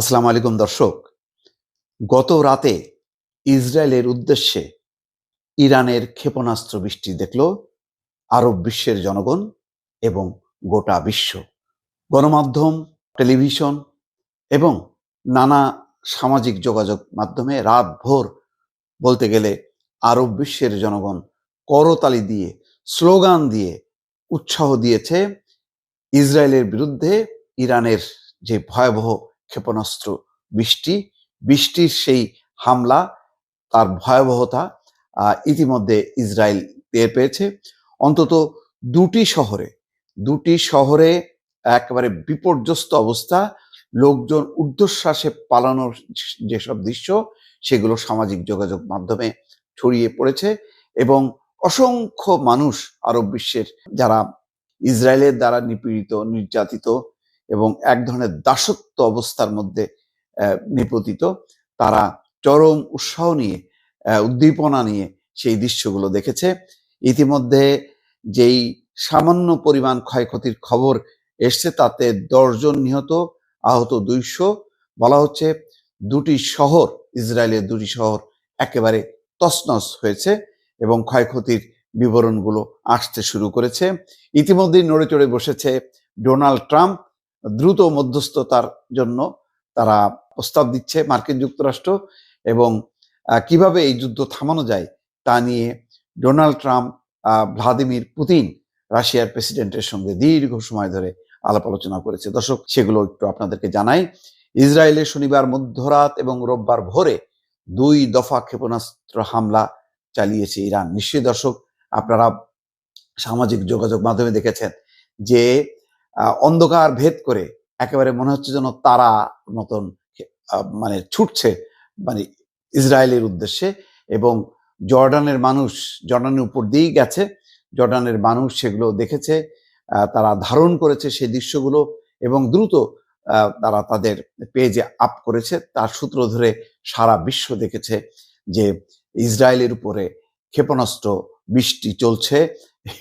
আসসালামু আলাইকুম, দর্শক। গত রাতে ইসরায়েলের উদ্দেশ্যে ইরানের ক্ষেপণাস্ত্র বৃষ্টি দেখল আরব বিশ্বের জনগণ এবং গোটা বিশ্ব। গণমাধ্যম, টেলিভিশন এবং নানা সামাজিক যোগাযোগ মাধ্যমে রাত ভোর বলতে গেলে আরব বিশ্বের জনগণ করতালি দিয়ে, স্লোগান দিয়ে উৎসাহ দিয়েছে ইসরায়েলের বিরুদ্ধে ইরানের যে ভয়াবহ ক্ষেপণাস্ত্র, বৃষ্টি, বৃষ্টির সেই হামলা, তার ভয়াবহতা ইতিমধ্যে ইসরায়েল টের পেয়েছে। অন্তত দুটি শহরে দুটি শহরে একেবারে বিপর্যস্ত অবস্থা, লোকজন ঊর্ধ্বশ্বাসে পালানোর যেসব দৃশ্য, সেগুলো সামাজিক যোগাযোগ মাধ্যমে ছড়িয়ে পড়েছে এবং অসংখ্য মানুষ আরব বিশ্বের, যারা ইসরায়েলের দ্বারা নিপীড়িত, নির্যাতিত এবং এক ধরনের দাসত্ব অবস্থার মধ্যে নিপতিত। তারা চরম উৎসাহ নিয়ে উদ্দীপনা নিয়ে সেই দৃশ্যগুলো দেখেছে। ইতিমধ্যে যেই সামান্য পরিমাণ ক্ষয়ক্ষতির খবর এসছে, তাতে দশজন নিহত, আহত দুইশো। বলা হচ্ছে দুটি শহর, ইসরায়েলের দুটি শহর একেবারে তছনছ হয়েছে এবং ক্ষয়ক্ষতির বিবরণগুলো আসতে শুরু করেছে। ইতিমধ্যেই নড়ে চড়ে বসেছে ডোনাল্ড ট্রাম্প। দ্রুত মধ্যস্থতার জন্য তারা প্রস্তাব দিচ্ছে মার্কিন যুক্তরাষ্ট্র এবং কীভাবে এই যুদ্ধ থামানো যায় তা নিয়ে ডোনাল্ড ট্রাম্প ভ্লাদিমির পুতিন রাশিয়ার প্রেসিডেন্টের সঙ্গে দীর্ঘ সময় ধরে আলাপ আলোচনা করেছে। দর্শক, সেগুলো একটু আপনাদেরকে জানাই। ইসরায়েলে শনিবার মধ্যরাত এবং রোববার ভোরে দুই দফা ক্ষেপণাস্ত্র হামলা চালিয়েছে ইরান। নিশ্চয়ই দর্শক, আপনারা সামাজিক যোগাযোগ মাধ্যমে দেখেছেন যে অন্ধকার ভেদ করে একেবারে মনে হচ্ছে যেন তারা মতন মানে ছুটছে মানে ইসরায়েলের উদ্দেশ্যে এবং জর্ডানের মানুষ জর্ডানের উপর দিয়েই গেছে। জর্ডানের মানুষ সেগুলো দেখেছে তারা ধারণ করেছে সেই দৃশ্যগুলো এবং দ্রুত তারা তাদের পেজে আপ করেছে। তার সূত্র ধরে সারা বিশ্ব দেখেছে যে ইসরায়েলের উপরে ক্ষেপণাস্ত্র বৃষ্টি চলছে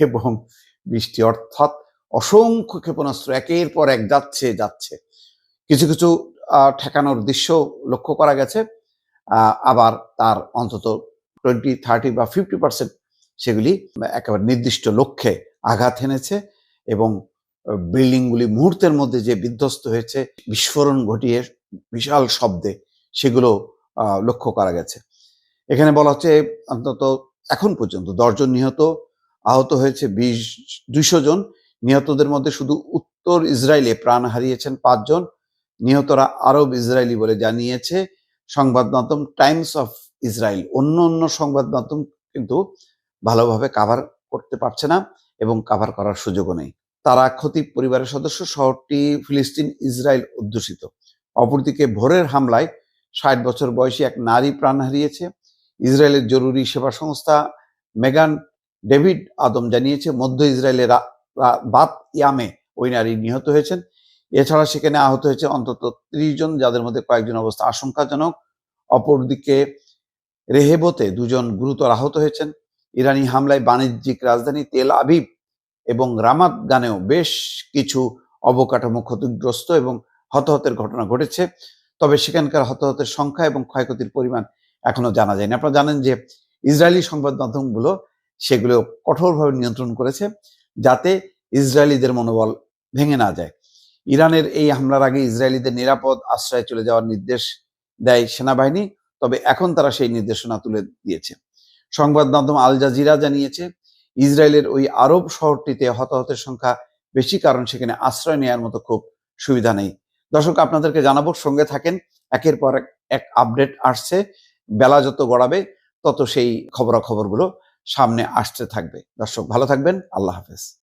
এবং বৃষ্টি অর্থাৎ অসংখ্য ক্ষেপণাস্ত্র একের পর এক যাচ্ছে যাচ্ছে। কিছু কিছু ঠেকানোর দৃশ্য লক্ষ্য করা গেছে। আবার তার অন্তত টোয়েন্টি থার্টি বা ফিফটি পার্সেন্ট সেগুলি একেবারে নির্দিষ্ট লক্ষ্যে আঘাত এনেছে এবং বিল্ডিংগুলি মুহূর্তের মধ্যে যে বিধ্বস্ত হয়েছে, বিস্ফোরণ ঘটিয়ে বিশাল শব্দে সেগুলো লক্ষ্য করা গেছে। এখানে বলা হচ্ছে অন্তত এখন পর্যন্ত দশজন নিহত, আহত হয়েছে বিশ, দুইশো জন। নিহতদের মধ্যে শুধু উত্তর ইসরায়েলে প্রাণ হারিয়েছেন পাঁচজন। নিহতরা আরব ইসরায়েলি বলে জানিয়েছে সংবাদ মাধ্যম টাইমস অফ ইসরায়েল। অন্য অন্য সংবাদ মাধ্যম কিন্তু ভালোভাবে কাভার করতে পারছে না এবং কাভার করার সুযোগও নেই। তারা খতিব পরিবারের সদস্য, শহরটি ফিলিস্তিন, ইসরায়েল অধ্যুষিত। অপরদিকে ভোরের হামলায় ষাট বছর বয়সী এক নারী প্রাণ হারিয়েছে। ইসরায়েলের জরুরি সেবা সংস্থা মেগান ডেভিড আদম জানিয়েছে, মধ্য ইসরায়েলের বাত ইয়ামে ওই নারী নিহত হয়েছেন। এছাড়া সেখানে আহত হয়েছে অন্তত ত্রিশ জন, যাদের মধ্যে কয়েকজন অবস্থা আশঙ্কাজনক। অপরদিকে রেহেবতে দুজন গুরুতর আহত হয়েছেন। ইরানি হামলায় বাণিজ্যিক রাজধানী তেল আবিব এবং রামাত গানেও বেশ কিছু অবকাঠামো ক্ষতিগ্রস্ত এবং হতাহতের ঘটনা ঘটেছে। তবে সেখানকার হতাহতের সংখ্যা এবং ক্ষয়ক্ষতির পরিমাণ এখনও জানা যায়নি। আপনারা জানেন যে ইসরায়েলি সংবাদ মাধ্যমগুলো সেগুলো কঠোরভাবে নিয়ন্ত্রণ করেছে। যাতে ইসরায়েলিদের মনোবল ভেঙে না যায়। ইরানের এই হামলার আগে ইসরায়েলিদের নিরাপদ আশ্রয়ে চলে যাওয়ার নির্দেশ দেয় সেনাবাহিনী, তবে এখন তারা সেই নির্দেশনা তুলে দিয়েছে। সংবাদ মাধ্যম আল জাজিরা জানিয়েছে, ইসরায়েলের ওই আরব শহরটিতে হতাহতের সংখ্যা বেশি, কারণ সেখানে আশ্রয় নেওয়ার মতো খুব সুবিধা নেই। দর্শক, আপনাদেরকে জানাব, সঙ্গে থাকেন, একের পর এক- আপডেট আসছে, বেলা যত গড়াবে, তত সেই খবরাখবরগুলো সামনে আসতে থাকবে। দর্শক ভালো থাকবেন। আল্লাহ হাফেজ।